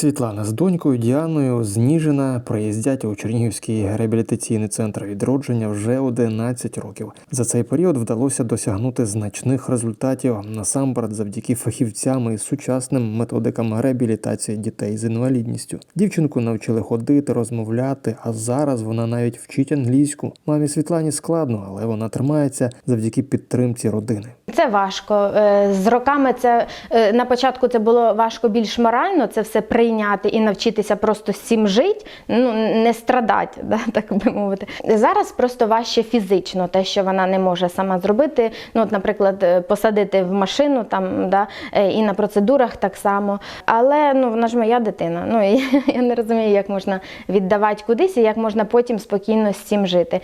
Світлана з донькою Діаною з Ніжина приїздять у Чернігівський реабілітаційний центр відродження вже 11 років. За цей період вдалося досягнути значних результатів насамперед завдяки фахівцям і сучасним методикам реабілітації дітей з інвалідністю. Дівчинку навчили ходити, розмовляти, а зараз вона навіть вчить англійську. Мамі Світлані складно, але вона тримається завдяки підтримці родини. Це важко. Е, З роками це е, на початку це було важко більш морально, це все прийняти і навчитися просто з жити, ну не страдати, да, так би мовити. Зараз просто важче фізично, те, що вона не може сама зробити. Ну, от, наприклад, е, посадити в машину там, да, і на процедурах так само. Але ну вона ж моя дитина. Ну і я не розумію, як можна віддавати кудись і як можна потім спокійно з цим жити.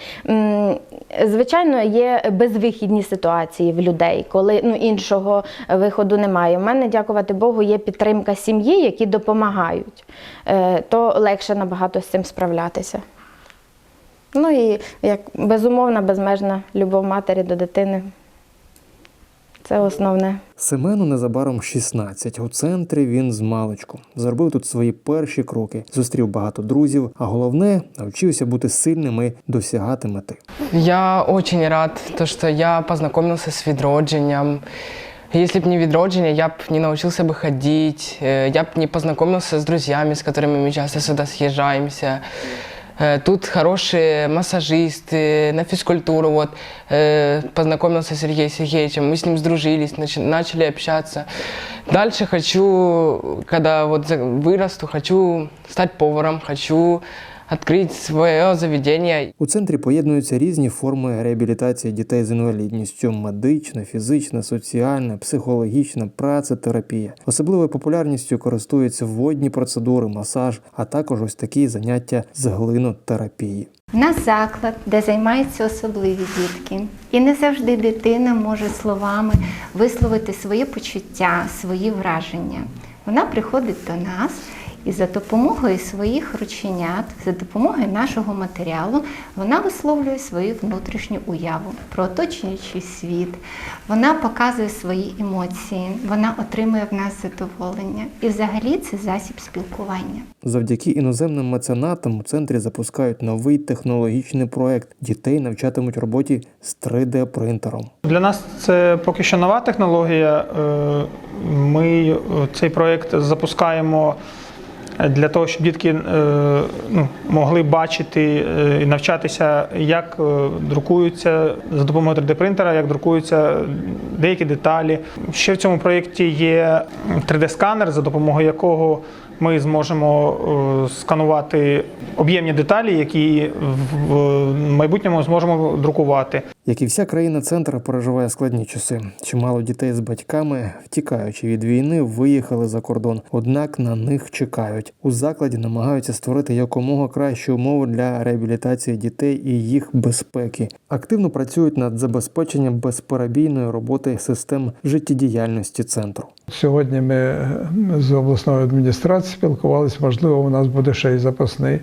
Звичайно, є безвихідні ситуації в людей, коли ну, іншого виходу немає. У мене, дякувати Богу, є підтримка сім'ї, які допомагають. Е, То легше набагато з цим справлятися. Ну і як безумовна, безмежна любов матері до дитини. Це основне. Семену незабаром 16. У центрі він з маличку. Зробив тут свої перші кроки, зустрів багато друзів, а головне навчився бути сильним і досягати мети. Я очень рад, то, что я познакомился с відродженням. Если бы не відродження, я б не научился бы ходить, э, я б не познакомился с друзьями, с которыми мы часто сюда съезжаемся. Э, Тут хорошие массажисты, на физкультуру вот э, познакомился с Сергеем Сергеевичем, мы с ним сдружились, начи- начали общаться. Дальше хочу, когда вот за- вырасту, хочу стать поваром, хочу открыть свое заведение. У центрі поєднуються різні форми реабілітації дітей з інвалідністю: медична, фізична, соціальна, психологічна, працетерапія. Особливою популярністю користуються водні процедури, масаж, а також ось такі заняття з глинотерапії. У нас заклад, де займаються особливі дітки. І не завжди дитина може словами висловити свої почуття, свої враження. Вона приходить до нас і за допомогою своїх рученят, за допомогою нашого матеріалу, вона висловлює свою внутрішню уяву про оточуючий світ. Вона показує свої емоції, вона отримує в нас задоволення. І взагалі це засіб спілкування. Завдяки іноземним меценатам у центрі запускають новий технологічний проект. Дітей навчатимуть роботі з 3D-принтером. Для нас це поки що нова технологія. Е, Ми е, цей проєкт запускаємо для того, щоб дітки е, ну, могли бачити е, і навчатися, як е, друкуються за допомогою 3D-принтера, як друкуються деякі деталі. Ще в цьому проєкті є 3D-сканер, за допомогою якого ми зможемо сканувати об'ємні деталі, які в майбутньому зможемо друкувати. Як і вся країна, центр переживає складні часи. Чимало дітей з батьками, втікаючи від війни, виїхали за кордон. Однак на них чекають. У закладі намагаються створити якомога кращі умови для реабілітації дітей і їх безпеки. Активно працюють над забезпеченням безперебійної роботи систем життєдіяльності центру. Сьогодні ми з обласною адміністрацією спілкувалися, можливо, у нас буде ще й запасний,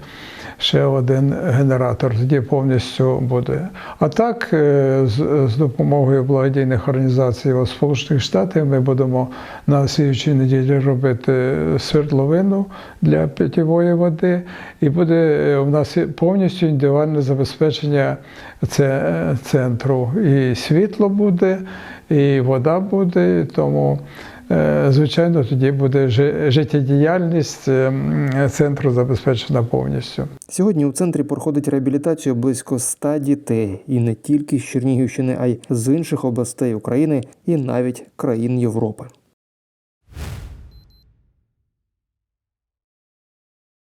ще один генератор, тоді повністю буде. А так, е, з, допомогою благодійних організацій у Сполучених Штатах ми будемо на слідчій неділі робити свердловину для питьової води, і буде е, у нас повністю індивідуальне забезпечення це, центру. І світло буде, і вода буде, тому. Е, Звичайно, тоді буде жи- життєдіяльність е, центру забезпечена повністю. Сьогодні у центрі проходить реабілітацію близько ста дітей, і не тільки з Чернігівщини, а й з інших областей України і навіть країн Європи.